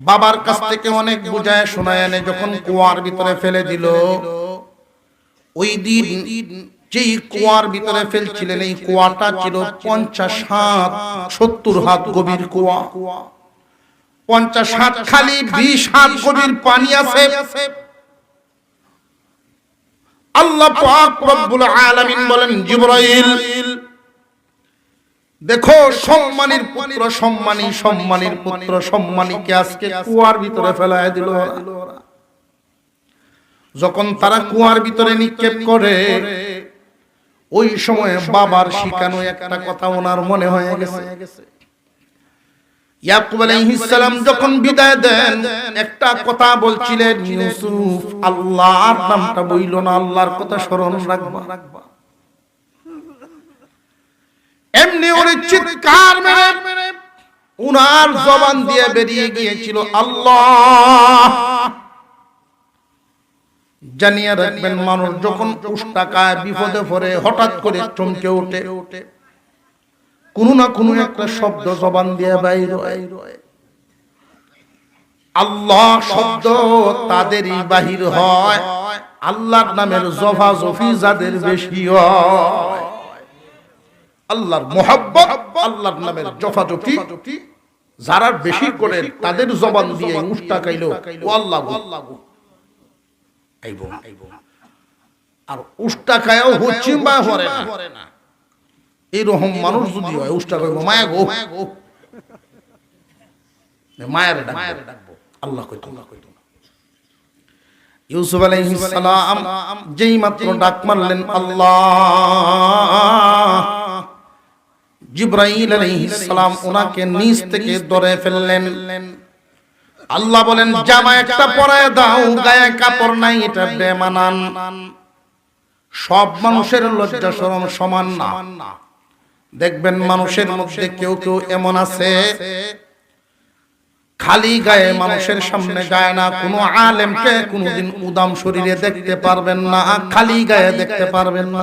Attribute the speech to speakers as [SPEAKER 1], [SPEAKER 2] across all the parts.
[SPEAKER 1] বাবার কাছ থেকে অনেক বুঝায়, শোনায় এনে যখন কুয়ার ভিতরে ফেলে দিল। ওই দিন যেই কুয়ার ভিতরে ফেলছিলেন, এই কুয়াটা ছিল পঞ্চাশ হাত, সত্তর হাত গভীর কুয়া। পঞ্চাশ হাত খালি, বিশ হাত গভীর পানি আছে। আল্লাহ পাক রব্বুল আলামিন বলেন, জিবরাইল দেখো, সম্মানীর পুত্র, সম্মানী, সম্মানীর পুত্র, সম্মানীকে আজকে কুয়ার ভিতরে ফেলায় দিল যখন তারা কুয়ার ভিতরে নিক্ষেপ করে, ওই সময় বাবার শিখানো একটা কথা ওনার মনে হয়ে গেছে। যখন বিদায় দেন, একটা কথা বলছিলেন, ইউসুফ, আল্লাহর নামটা বইল না, আল্লাহর কথা স্মরণ রাখবা। এমনি ওর চিৎকার মেরে উনার জবান দিয়ে বেরিয়ে গিয়েছিল আল্লাহ। জানিয়ে রাখবেন মানুষ যখন উষ্টাকায় বিপদে পড়ে হঠাৎ করে চমকে ওঠে। কোনো না কোনো একটা শব্দ জবান দিয়ে বাইর আল্লাহ শব্দ তাদেরই বাহির হয়। আল্লাহর নামের জফা জফি যাদের বেশি হয়। আল্লাহর মোহাব্বত আল্লাহর নামের জফা জফি যারা বেশি করে তাদের জবান দিয়ে উষ্টা কাইলো ও আল্লাহ। আইবো আইবো আর উষ্টা খায়ও হচ্ছে বা হরে না। এইরকম মানুষ যদি হয় উষ্টা কইব মায়া গো। মায়ের মায়ের ডাকবো। আল্লাহ কইতো আল্লাহ কইতো ইউসুফ আলাইহিস সালাম যেই মাত্র ডাক মারলেন আল্লাহ। জিব্রাইল আলাইহিস সালাম ওনাকে নিচ থেকে ধরে ফেললেন। আল্লাহ বলেন, জামা একটা পরায় দাও, গায়ে কাপড় নাই, এটা বেমানান। সব মানুষের লজ্জা শরম সমান না। দেখবেন মানুষের মধ্যে কেউ কেউ এমন আছে, খালি গায়ে মানুষের সামনে গায়ে না, কোনো আলেমকে কোনোদিন উদাম শরীরে দেখতে পারবেন না, খালি গায়ে দেখতে পারবেন না।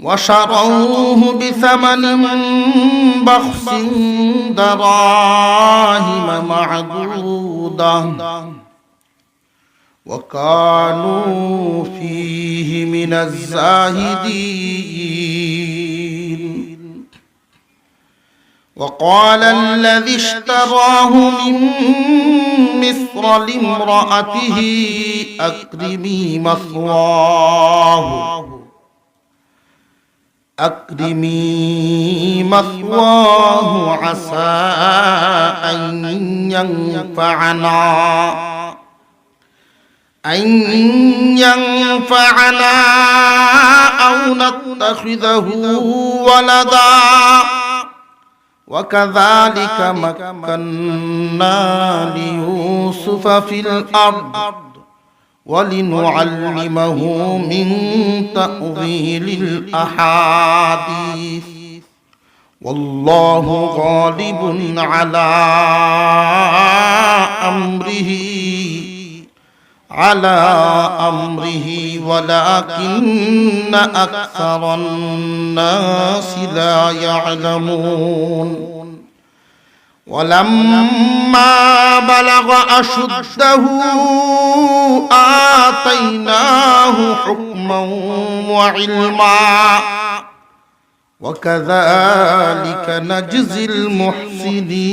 [SPEAKER 1] وشروه بثمن بخس دراهم معدودة وكانوا فيه من الزاهدين. وقال الذي اشتراه من مصر لامرأته أكرمي مثواه. أكرمي مثواه عسى أن ينفعنا أن ينفعنا أو نتخذه ولدا وكذلك مكنا ليوسف في الأرض ولنعلمه من تأويل الأحاديث. والله غالب على أمره على أمره ولكن أكثر الناس لا يعلمون. ولما بلغ أشده آتيناه حكما وعلما. وكذلك نجزي المحسنين.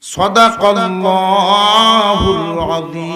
[SPEAKER 1] صدق الله العظيم.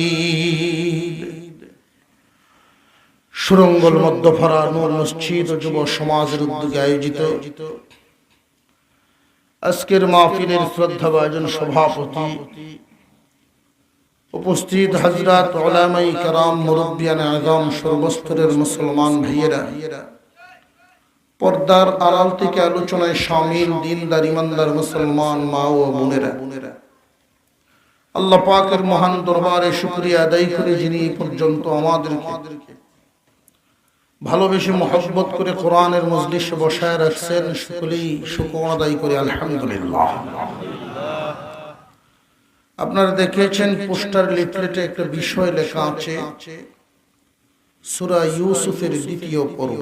[SPEAKER 1] সুরঙ্গল মধ্যফরা নূর মসজিদ ও যুব সমাজের উদ্যোগে আয়োজিত। আজকের মাহফিলের শ্রদ্ধাভাজন সভাপতি উপস্থিত হজরত ওলামাই কারাম, মুরব্বিয়ান আজম সর্বস্তরের মুসলমান ভাইয়েরা। পর্দার আড়াল থেকে আলোচনায় সামিল দিনদার, ইমানদার মুসলমান মা ও বোনেরা। আল্লাহ পাকের মহান দরবারে শুক্রিয়া আদায় করে যিনি পর্যন্ত আমাদেরকে ভালোবেসে মহব্বত করে কোরআনের মজলিসে বসায় রাখছেন, সকলেই শুকর আদায় করে, আলহামদুলিল্লাহ। আপনারা দেখেছেন, পোস্টার লিফলেটে একটা বিষয় লেখা আছে, সুরা ইউসুফের দ্বিতীয় পর্ব।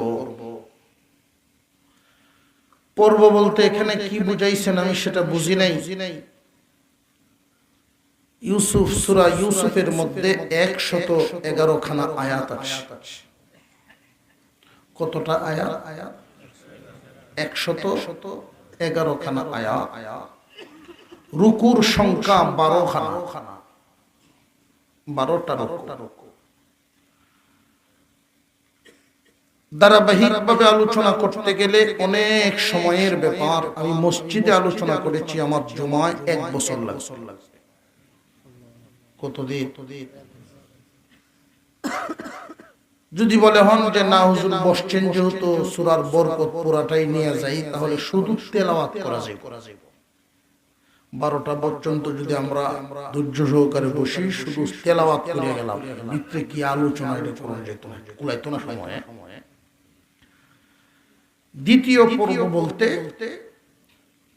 [SPEAKER 1] পর্ব বলতে এখানে কি বুঝাইছেন আমি সেটা বুঝি নাই। ইউসুফ, সুরা ইউসুফের মধ্যে একশত এগারো খানা আয়াত আছে। কতটা আয়াত আয়াত একশত শত এগারো খানা আয়া। আয়া রুকুর সংখ্যা বারো খানা খানা বারোটা রুকু। ধারাবাহিক ভাবে আলোচনা করতে গেলে অনেক সময়ের ব্যাপার। আমি মসজিদে আলোচনা করেছি, আমার জমায় এক বছর লাগছে। কতদিন? যদি বলে হন যে না, হুজুর, বসছেন যেহেতু সুরার বরকত পুরাটাই নিয়ে যাই, তাহলে শুধু তেলাওয়াত করা যায় করা যায় বারোটা পর্যন্ত যদি আমরা ধৈর্য সহকারে বসি, শুধু তেলাওয়াত করে গেলাম। ভিতরে কি আলোচনা এটা করা যেত না না সময়ে। দ্বিতীয় পর্ব বলতে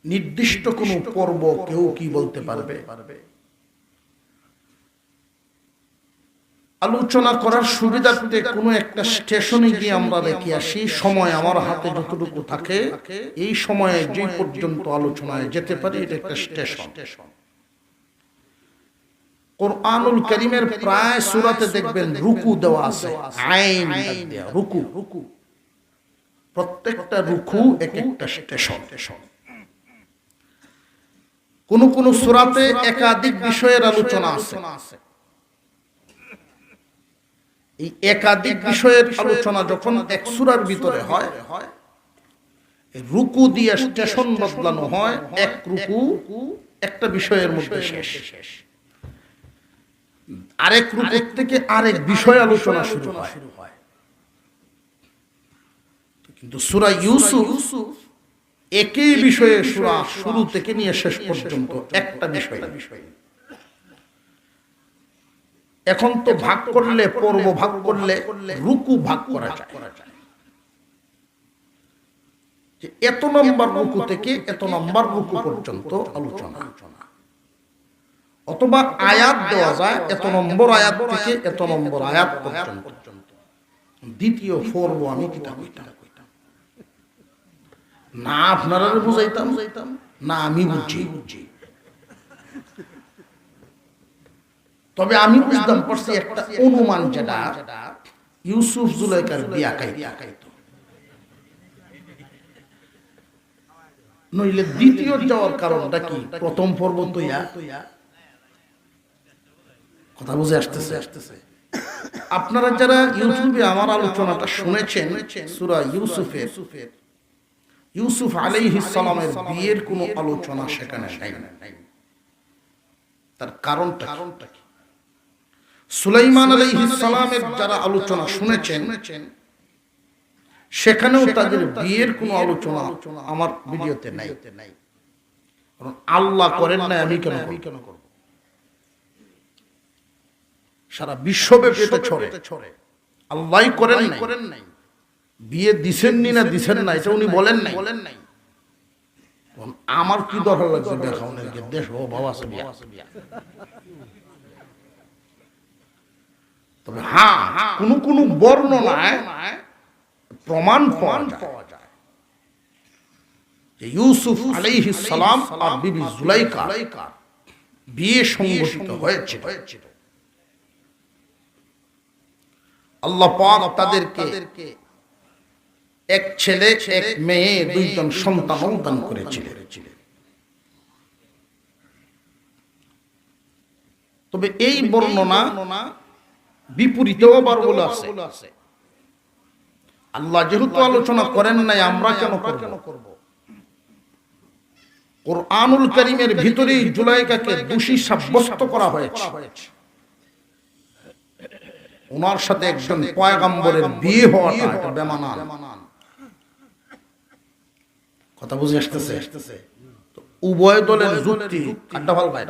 [SPEAKER 1] নির্দিষ্ট কোন পর্ব কেউ কি বলতে পারবে পারবে? আলোচনা করার সুবিধার্থে কোনো একটা স্টেশনে গিয়ে আমরা দেখি আসি সময় আমার হাতে যতটুকু থাকে, এই সময়ে যে পর্যন্ত আলোচনায় যেতে পারি, এটা একটা স্টেশন। কোরআনুল করিমের প্রায় সুরাতে দেখবেন রুকু দেওয়া আছে, আইন রুকু রুকু। প্রত্যেকটা রুকু এক একটা স্টেশন। কোন কোন সুরাতে একাধিক বিষয়ের আলোচনা আছে। একাধিক বিষয়ের আলোচনা যখন এক সুরার ভিতরে হয় রুকু দিয়ে স্টেশন বদলানো হয়, এক রুকু একটা বিষয়ের মধ্যে শেষ। আরেক রুকু থেকে আরেক বিষয় আলোচনা শুরু হয়। কিন্তু সুরা ইউসুফ একই বিষয়ে সুরা শুরু থেকে নিয়ে শেষ পর্যন্ত একটা বিষয় বিষয়। এখন তো ভাগ করলে, পর্ব ভাগ করলে, রুকু ভাগ করা যায়। এত নম্বর রুকু থেকে এত নম্বর রুকু পর্যন্ত আলোচনা। অথবা আয়াত দেওয়া যায়, এত নম্বর আয়াত থেকে এত নম্বর আয়াত পর্যন্ত। দ্বিতীয় পর্ব আমি কিতাব না আপনারা বুঝাইতাম, না আমি বুঝি বুঝি। তবে আমি বুঝতাম পারছি একটা অনুমান যেটা ইউসুফ জুলাইকার বিয়া কাইতো নইলে দ্বিতীয় যাওয়ার কারণটা কি? প্রথম পর্ব তো কথা বুঝে আসতেছে। আসতেছে আপনারা যারা ইউটিউবে আমার আলোচনাটা শুনেছেন, সুরা ইউসুফের, ইউসুফ আলাইহিস সালামের বিয়ের কোনো আলোচনা সেখানে নাই। তার কারণটা কারণটা কি? সুলাইমান সালামের যারা আলোচনা শুনেছেন, সেখানেও তাদের বিয়ের কোনো আলোচনা আমার ভিডিওতে নাই। আল্লাহ করেন না আমি কেন করব? সারা বিশ্বব্যাপী এটা ছড়ে। আল্লাহ করেন করেন নাই। বিয়ে দিছেন নি দিছেন না, এটা উনি বলেন নাই। বলেন নাই আমার কি দরকার লাগছে দেখা দেশ ও বাবা আছে তবে হ্যাঁ কোন কোন বর্ণনায় প্রমাণ পাওয়া যায়। ইউসুফ আলাইহিস সালাম আর বিবি জুলাইকা বিয়ে হয়েছিল। আল্লাহ পাক তাদেরকে এক ছেলে, এক মেয়ে, দুইজন সন্তান তবে এই বর্ণনা বিপরীতেও বলে আছে। আল্লাহ যেহেতু আলোচনা করেন নাই, আমরা কেন কেন করব? কোরআনুল করিমের ভিতরেই জুলাইকাকে দোষী সাব্যস্ত করা হয়েছে। ওনার সাথে একজন পয়গাম্বরের বিয়ে হওয়াটা এটা বেমানান। কথা বুঝে আসতেছে? উভয় দলের যুক্তি আড্ডা ভালো ভাই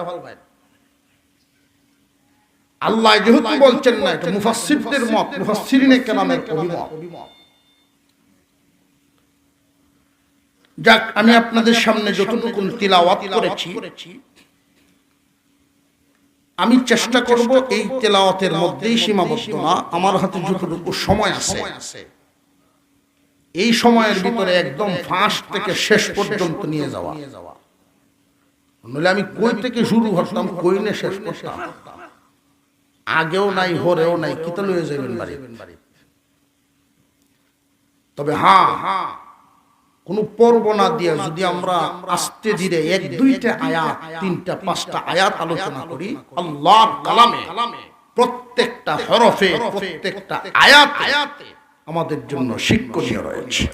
[SPEAKER 1] আল্লাহ যেহেতু বলছেন না, এটা মুফাসসিরদের মত, মুফাসসিরিনে কেরামের অভিমত। যাক, আমি আপনাদের সামনে যতটুকু তিলাওয়াত করেছি, আমি চেষ্টা করব এই তেলাওয়াতের মধ্যেই সীমাবদ্ধ না, আমার হাতে যতটুকু সময় আছে, এই সময়ের ভিতরে একদম ফার্স্ট থেকে শেষ পর্যন্ত নিয়ে যাওয়া। নইলে আমি কই থেকে শুরু করতাম, কই না শেষ করতাম? আগেও নাই হরেও নাই কিতা লয়ে যাবেন বাড়ি তবে হ্যাঁ কোন পর্ব না দিয়ে যদি আমরা আস্তে ধীরে এক দুইটা আয়াত তিনটা পাঁচটা আয়াত আলোচনা করি। আল্লাহর কালামে। প্রত্যেকটা হরফে প্রত্যেকটা আয়াত আয়াতে আমাদের জন্য শিক্ষণীয় রয়েছে।